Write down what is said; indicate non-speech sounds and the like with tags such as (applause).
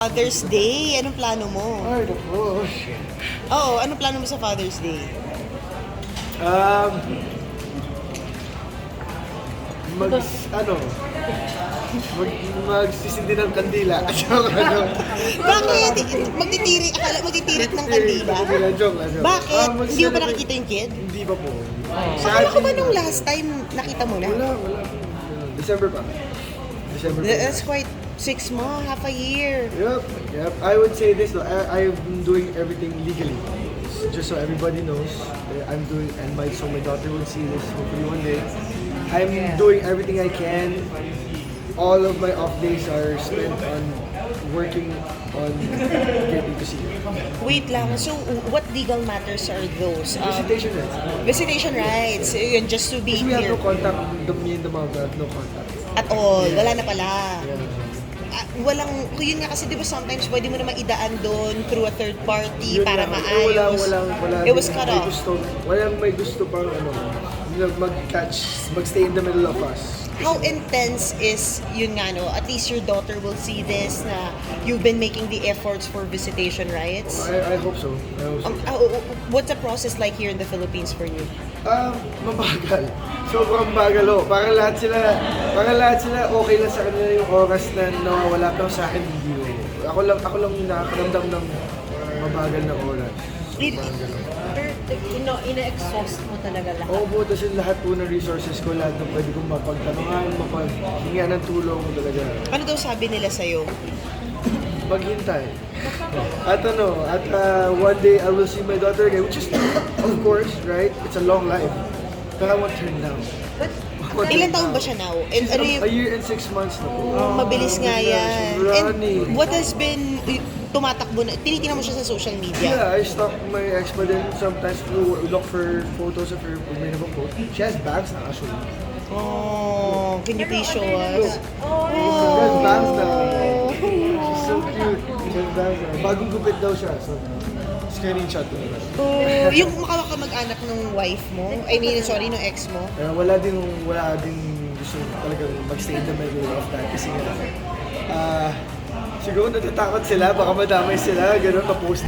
Father's Day, anong plano mo? Ay, naku, oh, shit. Oo, anong plano mo sa Father's Day? Um, mag, ano, mag, magsisindi ng kandila. (laughs) Joke joke. Bakit? Magtitirik, akala magtitirik ng kandila? Kandila, joke joke. Bakit? Ah, Hindi mo mag-celebrate- nakikita yung kid? Hindi pa po. Akala ko ba nung last time nakita mo na? Wala, wala. December pa. December pa. That's quite six months, half a year. Yep, yep. I would say this though. I, been doing everything legally. Just so everybody knows, uh, I'm doing, and my so my daughter will see this hopefully one day. I'm doing everything I can. All of my off days are spent on working on getting to see her. Wait lang, so what legal matters are those? Um, Visitation rights. visitation rights, yun, just to be Because we have clear. no contact. The, me and the mom have no contact. At all, wala na pala. Yeah. Ah, walang, yun nga kasi di ba sometimes pwede mo naman idaan doon through a third party Yun para lang. maayos. Wala, wala, wala. It was cut may off. Gusto, walang may gusto pang ano, mag-catch, mag-stay in the middle of us. How intense is yun nga no? At least your daughter will see this na you've been making the efforts for visitation rights. I, I hope so. I hope so. Um, oh, what's the process like here in the Philippines for you? Um, mabagal. Sobrang bagal oh. Parang lahat sila, parang lahat sila okay lang sa kanila yung oras na nawawala pero sa akin hindi oh. Ako lang, ako lang yung nakakaramdam ng mabagal na oras. It-. Pero, ino, ina-exhaust mo talaga lahat. Oo po, kasi lahat po ng resources ko, lahat ng pwede kong mapagtanungan, mapaghinga ng tulong talaga. Ano daw sabi nila sa'yo? Maghintay. At ano, at uh, one day I will see my daughter again, which is, of course, right? It's a long life. But I want her now. But, Ilan taon ba siya now? And She's ano a, yung, a year and six months na po. mabilis nga yan. And what has been tumatakbo na, tinitingnan mo siya sa social media? Yeah, I stalk my ex, but then sometimes to look for photos of her pag may nabang She has bags na actually. Oh, can you please show us? oh, She has bangs na. She's so cute. She has bangs na. Bagong gupit daw siya. So, screenshot ko na. Oh, yung makakamag-anak ng wife mo, I mean, sorry, ng ex mo, Kaya wala din, wala din gusto talagang magstay in the middle of that kasi nga, ah, siguro natatakot sila, baka madamay sila, gano'n, pa-post.